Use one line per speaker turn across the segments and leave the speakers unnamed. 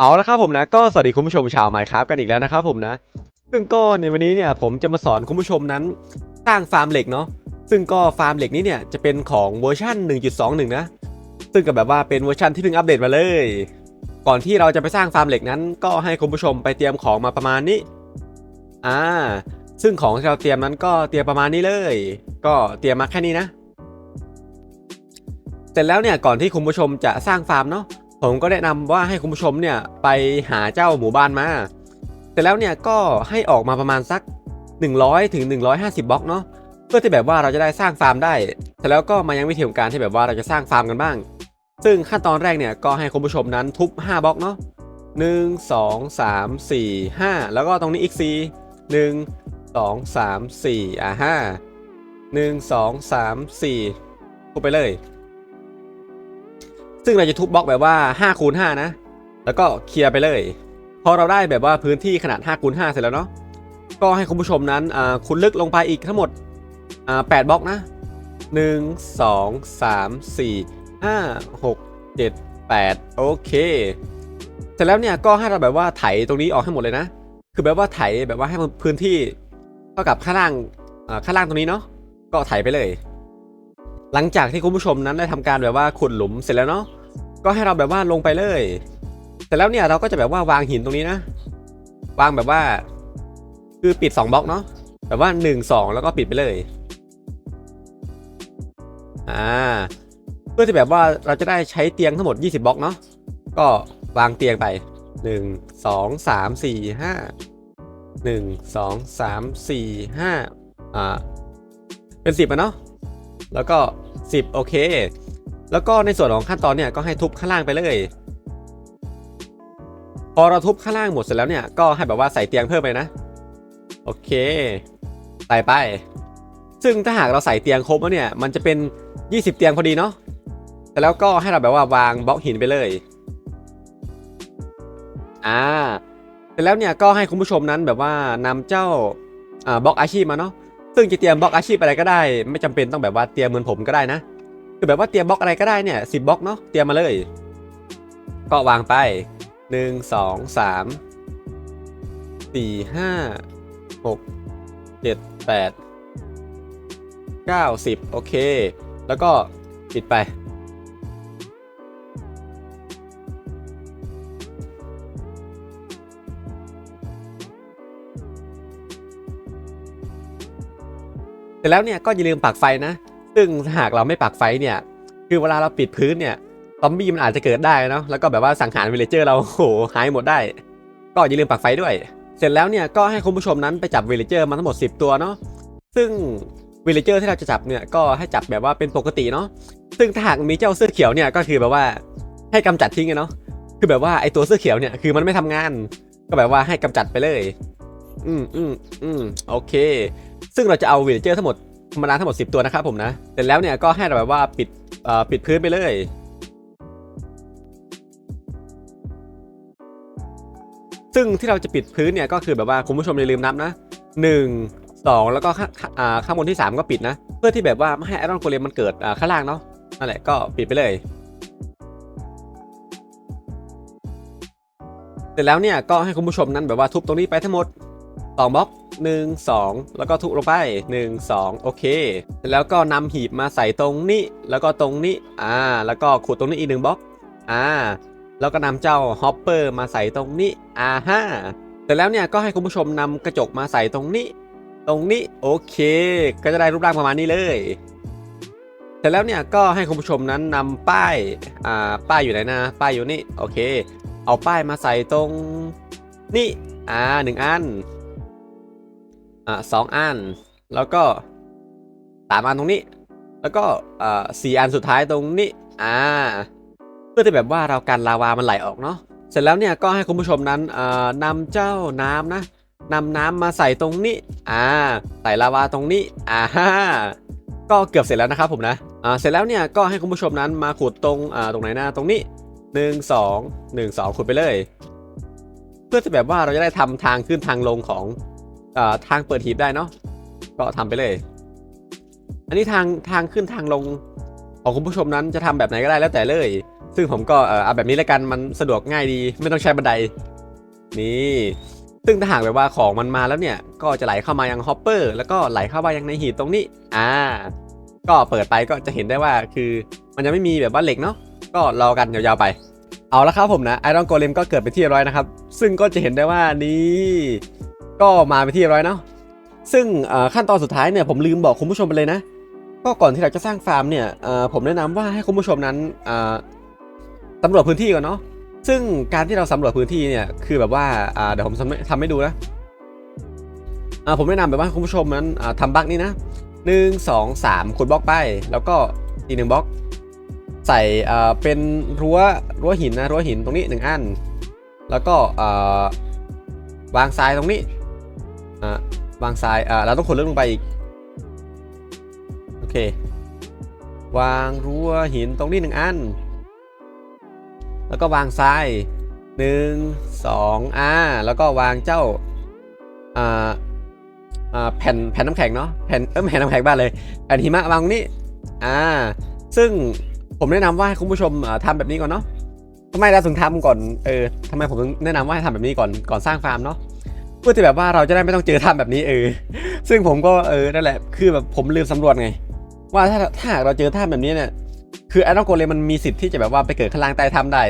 เอาละครับผมนะก็สวัสดีคุณผู้ชมชาวไมค์ครับกันอีกแล้วนะครับผมนะ ซึ่งก็ในวันนี้เนี่ยผมจะมาสอนคุณผู้ชมนั้นสร้างฟาร์มเหล็กเนาะซึ่งก็ฟาร์มเหล็กนี้เนี่ยจะเป็นของเวอร์ชัน1.21 นะ ซึ่งก็แบบว่าเป็นเวอร์ชันที่เพิ่งอัปเดตมาเลย ก่อนที่เราจะไปสร้างฟาร์มเหล็กนั้น ก็ให้คุณผู้ชมไปเตรียมของมาประมาณนี้อ่าซึ่งของที่เราเตรียมนั้นก็เตรียมประมาณนี้เลย ก็เตรียมมาแค่นี้นะ เสร็จแล้วเนี่ยก่อนที่คุณผู้ชมจะสร้างฟาร์มเนาะ ผมก็แนะนำว่าให้คุณผู้ชมเนี่ยไปหาเจ้าหมู่บ้านมาเสร็จแล้วเนี่ยก็ให้ออกมาประมาณสัก 100ถึง150 บล็อกเนาะเพื่อที่แบบว่าเราจะได้สร้างฟาร์มได้เสร็จแล้วก็มายังวิธีของการที่แบบว่าเราจะสร้างฟาร์มกันบ้าง ซึ่งขั้นตอนแรกเนี่ยก็ให้คุณผู้ชมนั้นทุบ 5 บล็อกเนาะ1 2 3 4 5แล้วก็ตรงนี้อีก4 1 2 3 4อ่าห้า1 2 3 4ทุบไปเลย ซึ่งเราจะทุบบล็อกแบบว่า5คูณ5นะ แล้วก็เคลียร์ไปเลย พอเราได้แบบว่าพื้นที่ขนาด5คูณ5เสร็จแล้วเนาะก็ให้คุณผู้ชมนั้นคุณลึกลงไปอีกทั้งหมด8บล็อกนะ 1 2 3 4 5 6 7 8 โอเค เสร็จแล้วเนี่ยก็ให้เราแบบว่าไถตรงนี้ออกให้หมดเลยนะ คือแบบว่าไถแบบว่าให้มันพื้นที่เท่ากับข้างล่างข้างล่างตรงนี้เนาะก็ไถไปเลย หลังจากที่คุณผู้ชมนั้นได้ทำการแบบว่าขุดหลุมเสร็จแล้วเนาะ ก็ให้เราแบบว่าลงไปเลยเสร็จแล้วเนี่ยเราก็จะแบบว่าวางหินตรงนี้นะ วางแบบว่า คือปิด2บล็อกเนาะแบบว่า1 2 แล้วก็ปิดไปเลยอ่าเพื่อที่แบบว่าเราจะได้ใช้เตียงทั้งหมด 20บล็อกเนาะก็วางเตียงไป 1 2 3 4 5 1 2 3 4 5อ่าเป็น 10อะเนาะแล้วก็ 10 โอเค แล้วก็ในส่วนของขั้นตอนเนี่ยก็ให้ทุบข้างล่างไปเลยพอเราทุบข้างล่างหมดเสร็จแล้วเนี่ยก็ให้แบบว่าใส่เตียงเพิ่มไปนะ โอเคใส่ไป ซึ่งถ้าหากเราใส่เตียงครบแล้วเนี่ยมันจะเป็น 20 เตียงพอดีเนาะแต่แล้วก็ให้เราแบบว่าวางบล็อกหินไปเลยอ่าเสร็จแล้วเนี่ยก็ให้คุณผู้ชมนั้นแบบว่านำเจ้าอ่าบล็อกอาชีพมาเนาะซึ่งจะเตรียมบล็อกอาชีพอะไรก็ได้ ไม่จำเป็นต้องแบบว่าเตรียมเหมือนผมก็ได้นะ คือแบบว่าเตรียมบล็อกอะไรก็ได้เนี่ยสิบบล็อกเนาะเตรียมมาเลย ก็วางไปหนึ่งสองสามสี่ห้าหกเจ็ดแปดเก้าสิบโอเค แล้วก็ปิดไป เสร็จแล้วเนี่ยก็อย่าลืมปักไฟนะ ซึ่งหากเราไม่ปักไฟเนี่ย คือเวลาเราปิดพื้นเนี่ยซอมบี้มันอาจจะเกิดได้เนาะแล้วก็แบบว่าสังหารวิลเลเจอร์เราโอ้หหายหมดได้ ก็อย่าลืมปักไฟด้วย เสร็จแล้วเนี่ยก็ให้คุณผู้ชมนั้นไปจับวิลเลเจอร์มาทั้งหมด 10 ตัวเนาะซึ่งวิลเลเจอร์ที่เราจะจับเนี่ยก็ให้จับแบบว่าเป็นปกติเนาะซึ่งถ้าหากมีเจ้าเสื้อเขียวเนี่ยก็คือแบบว่าให้กำจัดทิ้งไงเนาะคือแบบว่าไอตัวเสื้อเขียวเนี่ยคือมันไม่ทำงาน ก็แบบว่าให้กำจัดไปเลย อืมอืมอืมโอเค ซึ่งเราจะเอาวิลเลเจอร์ทั้งหมด ธรรมดาทั้งหมด 10 ตัวนะครับผมนะเสร็จแล้วเนี่ยก็ให้เราแบบว่าปิดปิดพื้นไปเลยซึ่งที่เราจะปิดพื้นเนี่ยก็คือแบบว่าคุณผู้ชมอย่าลืมนับนะ 1 2 แล้วก็ข้างบนที่ 3 ก็ปิดนะ เพื่อที่แบบว่าไม่ให้ไอรอนโกเลมมันเกิดข้างล่างเนาะนั่นแหละก็ปิดไปเลย เสร็จแล้วเนี่ยก็ให้คุณผู้ชมนั้นแบบว่าทุบตรงนี้ไปทั้งหมด 2บล็อก1 2แล้วก็ทุบลงไป1 2โอเคเสร็จแล้วก็นำหีบมาใส่ตรงนี้ แล้วก็ตรงนี้ อ่า แล้วก็ขุดตรงนี้อีกหนึ่งบล็อก อ่า แล้วก็นำเจ้าฮอปเปอร์มาใส่ตรงนี้ อ่าฮะเสร็จแล้วเนี่ยก็ให้คุณผู้ชมนำกระจกมาใส่ตรงนี้ ตรงนี้โอเค ก็จะได้รูปร่างประมาณนี้เลย เสร็จแล้วเนี่ยก็ให้คุณผู้ชมนั้นนำป้าย อ่า ป้ายอยู่ไหนนะ ป้ายอยู่นี่ โอเค เอาป้ายมาใส่ตรงนี่ อ่าหนึ่งอัน อ่าสองอัน แล้วก็สามอันตรงนี้ แล้วก็อ่าสี่อันสุดท้ายตรงนี้ อ่า เพื่อที่แบบว่าเรากันลาวามันไหลออกเนาะ เสร็จแล้วเนี่ยก็ให้คุณผู้ชมนั้นอ่านำเจ้าน้ำนะนำน้ำมาใส่ตรงนี้ อ่า ใส่ลาวาตรงนี้ อ่าฮ่าก็เกือบเสร็จแล้วนะครับผมนะ อ่า เสร็จแล้วเนี่ยก็ให้คุณผู้ชมนั้นมาขุดตรง อ่า ตรงไหนหน้าตรงนี้หนึ่งสองหนึ่งสองขุดไปเลย เพื่อที่แบบว่าเราจะได้ทำทางขึ้นทางลงของ ทางเปิดหีบได้เนาะก็ทำไปเลย อันนี้ทางทางขึ้นทางลงของคุณผู้ชมนั้นจะทำแบบไหนก็ได้แล้วแต่เลย ซึ่งผมก็เอาแบบนี้แล้วกันมันสะดวกง่ายดีไม่ต้องใช้บันได นี่ ซึ่งถ้าหากแบบว่าของมันมาแล้วเนี่ย ก็จะไหลเข้ามายังฮอปเปอร์แล้วก็ไหลเข้ามายังในหีบตรงนี้ อ่า ก็เปิดไปก็จะเห็นได้ว่าคือมันยังไม่มีแบบว่าเหล็กเนาะก็รอกันยาวๆไปเอาละครับผมนะไอรอนโกเลมก็เกิดไปที่ร้อยนะครับ ซึ่งก็จะเห็นได้ว่านี่ ก็มาไปที่ร้อยเนาะซึ่งขั้นตอนสุดท้ายเนี่ยผมลืมบอกคุณผู้ชมไปเลยนะ ก็ก่อนที่เราจะสร้างฟาร์มเนี่ยผมแนะนำว่าให้คุณผู้ชมนั้นสำรวจพื้นที่ก่อนเนาะซึ่งการที่เราสำรวจพื้นที่เนี่ยคือแบบว่าเดี๋ยวผมทำให้ทำให้ดูนะผมแนะนำแบบว่าคุณผู้ชมนั้นอ่าทำบล็อกนี้นะหนึ่งสองสามขุดบล็อกไป แล้วก็อีกหนึ่งบล็อก ใส่เป็นรั้วรั้วหินนะรั้วหินตรงนี้หนึ่งอัน แล้วก็วางทรายตรงนี้ อ่าวางทรายอ่าเราต้องขุดลึกลงไปอีก โอเค วางรั้วหินตรงนี้หนึ่งอัน แล้วก็วางทรายหนึ่งสองอ่าแล้วก็วางเจ้าอ่าอ่าแผ่นแผ่นน้ำแข็งเนาะแผ่นเออแผ่นน้ำแข็งบ้านเลยแผ่นหิมะวางตรงนี้อ่าซึ่งผมแนะนำว่าคุณผู้ชมอ่าทำแบบนี้ก่อนเนาะทำไมเราถึงทำก่อนเออทำไมผมถึงแนะนำว่าให้ทำแบบนี้ก่อนก่อนสร้างฟาร์มเนาะ พื่อที่แบบว่าเราจะได้ไม่ต้องเจอถ้ำแบบนี้เออ ซึ่งผมก็เออนั่นแหละ คือแบบผมลืมสำรวจไง ว่าถ้าถ้าหากเราเจอถ้ำแบบนี้เนี่ยคืออรอนโกเลมมันมีสิทธิ์ที่จะแบบว่าไปเกิดข้างล่างใต้ถ้ำได้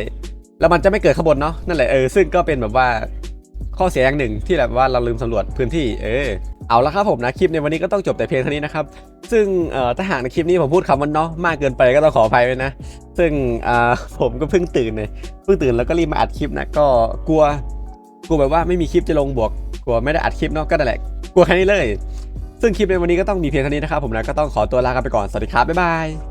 แล้วมันจะไม่เกิดข้างบนเนาะนั่นแหละเออซึ่งก็เป็นแบบว่าข้อเสียอย่างหนึ่งที่แบบว่าเราลืมสำรวจพื้นที่เออเอาละครับผมนะคลิปในวันนี้ก็ต้องจบแต่เพียงเท่านี้นะครับ ซึ่งถ้าหากในคลิปนี้ผมพูดคำว่าเนาะมากเกินไปก็ต้องขออภัยไว้นะ ซึ่งผมก็เพิ่งตื่นเลยเพิ่งตื่นแล้วก็รีบมาอัดคลิปนะก็กลัวกลัวแบบว่าไม่มีคลิปจะลงบวก ลัวไม่ได้อัดคลิปเนาะก็นั่นแหละกลัวแค่นี้เลย ซึ่งคลิปในวันนี้ก็ต้องมีเพียงเท่านี้นะครับผมนะก็ต้องขอตัวลากันไปก่อนสวัสดีครับบ๊ายบาย